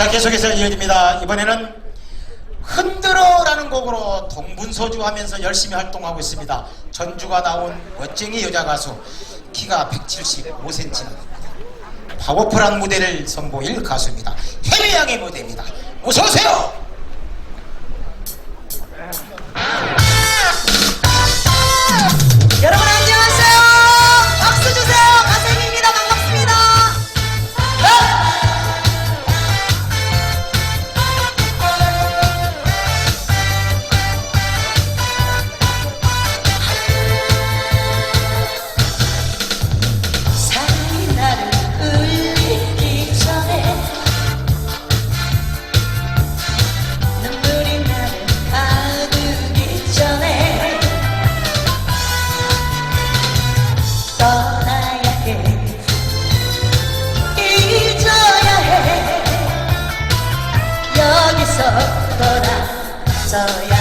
자 계속해서 이어집니다. 이번에는 흔들어라는 곡으로 동분서주 하면서 열심히 활동하고 있습니다. 전주가 나온 멋쟁이 여자 가수 키가 175cm입니다. 파워풀한 무대를 선보일 가수입니다. 해외양의 무대입니다. 어서 오세요. 돌아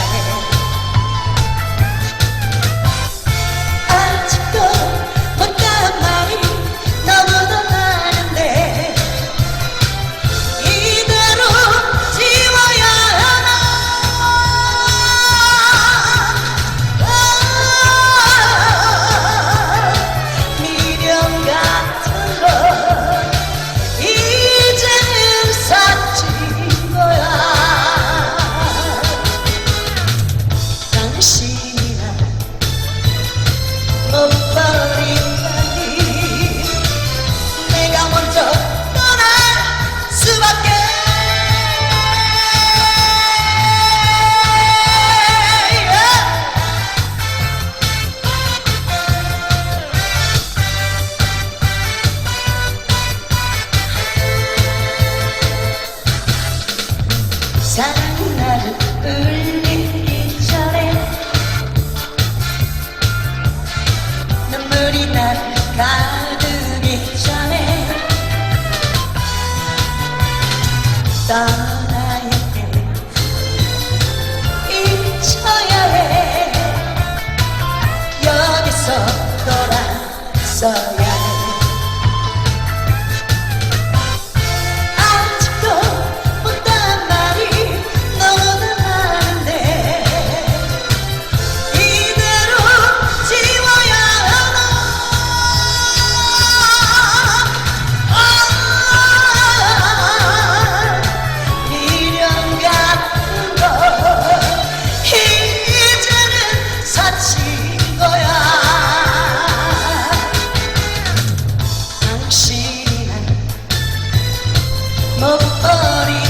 가두기 전에 떠나야 해. 잊혀야 해. 여기서 돌아서야 Nobody